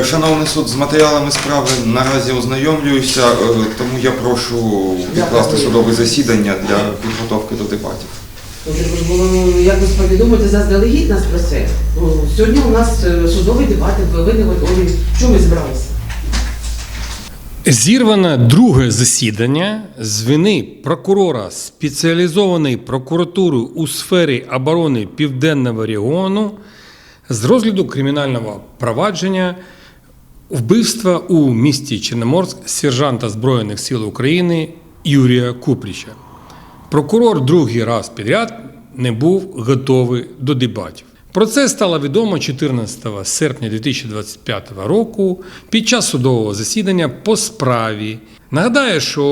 Е, Шановний суд, з матеріалами справи наразі ознайомлююся, е, тому я прошу відкласти судове засідання для підготовки до дебатів. Ну, Треба ж було якось повідомити заздалегідь нас про це. Ну, сьогодні у нас е, судовий дебат, ви не готові. Чому ми зібралися? Зірване друге засідання з вини прокурора спеціалізованої прокуратури у сфері оборони Південного регіону з розгляду кримінального провадження вбивства у місті Чорноморськ сержанта Збройних сил України Юрія Купріча. Прокурор другий раз підряд не був готовий до дебатів. Про це стало відомо 14 серпня 2025 року під час судового засідання по справі. Нагадаю, що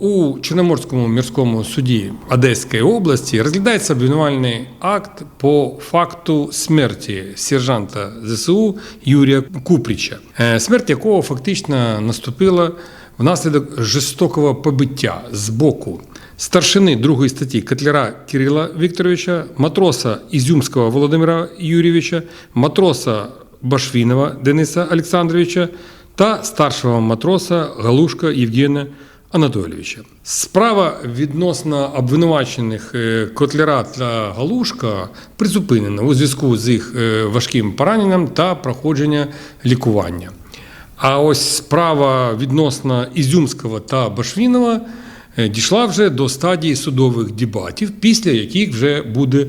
у Чорноморському мірському суді Одеської області розглядається обвинувальний акт по факту смерті сержанта ЗСУ Юрія Купріча, е, смерть якого фактично наступила внаслідок жорстокого побиття з боку старшини другої статті Котляра Кирила Вікторовича, матроса Ізюмського Володимира Юрійовича, матроса Башвінова Дениса Олександровича та старшого матроса Галушка Євгена Анатолійовича. Справа відносно обвинувачених е, Котляра та Галушка призупинена у зв'язку з їх е, важким пораненням та проходження лікування. А ось справа відносно Ізюмського та Башвінова дійшла вже до стадії судових дебатів, після яких вже буде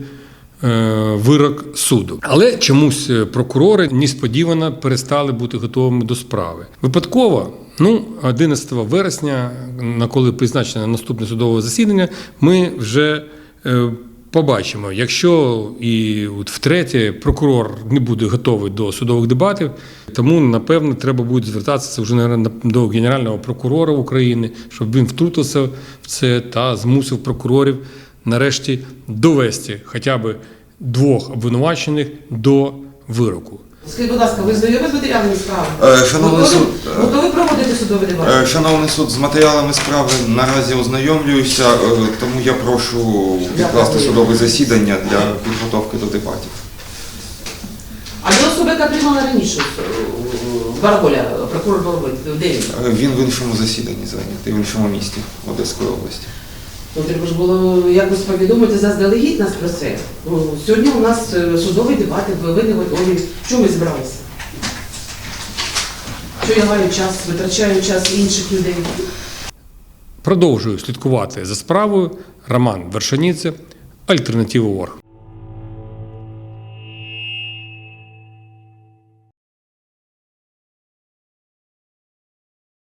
е, вирок суду. Але чомусь е, прокурори несподівано перестали бути готовими до справи. Випадково, ну, 11 вересня, на коли призначено наступне судове засідання, ми вже е, побачимо, якщо і от втретє прокурор не буде готовий до судових дебатів, тому напевно треба буде звертатися вже наверно, до генерального прокурора України, щоб він втрутився в це та змусив прокурорів нарешті довести хоча б двох обвинувачених до вироку. Скажіть, будь ласка, ви знайомі з матеріалами справи? Е, шановний Готові- суд, е, Готові проводити судовий дебат? Е, Шановний суд, з матеріалами справи наразі ознайомлююся, е, тому я прошу відкласти судове засідання для підготовки до дебатів. А до особи, яка приймала раніше е, Бараболя, прокурор Бараболь, де він? Е, Він в іншому засіданні зайнятий, в іншому місті Одеської області. Ну, треба ж було якось повідомити заздалегідь нас про це. Ну, сьогодні у нас е, судовий дебат, не готові. Чому ми зібралися? Що я маю час, витрачаю час інших людей? Продовжую слідкувати за справою. Роман Вершаніце, Альтернатива Орг.